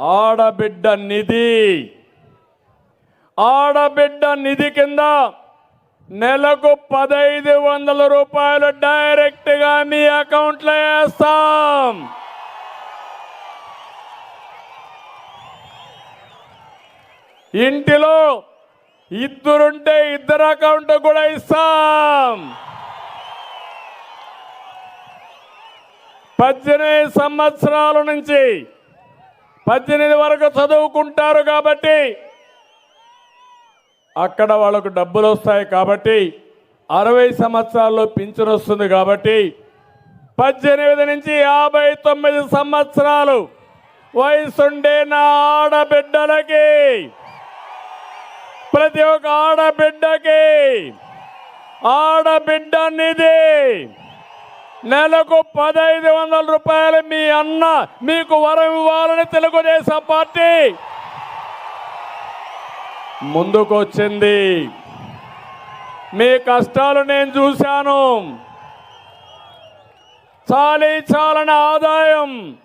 ఆడబిడ్డ నిధి. ఆడబిడ్డ నిధి కింద నెలకు పదైదు వందల రూపాయలు డైరెక్ట్గా మీ అకౌంట్లో వేస్తాం. ఇంటిలో ఇద్దరుంటే ఇద్దరు అకౌంట్ కూడా ఇస్తాం. పద్దెనిమిది సంవత్సరాల నుంచి పద్దెనిమిది వరకు చదువుకుంటారు కాబట్టి అక్కడ వాళ్ళకు డబ్బులు వస్తాయి కాబట్టి అరవై సంవత్సరాల్లో పింఛన్ వస్తుంది కాబట్టి పద్దెనిమిది నుంచి యాభై తొమ్మిది సంవత్సరాలు వయసుండే నా ఆడబిడ్డలకి ప్రతి ఒక్క ఆడబిడ్డకి ఆడబిడ్డ నిధి. నెలకు పదహైదు వందల రూపాయలు మీ అన్న మీకు వరం ఇవ్వాలని తెలుగుదేశం పార్టీ ముందుకొచ్చింది. మీ కష్టాలు నేను చూశాను. చాలీ చాలని ఆదాయం.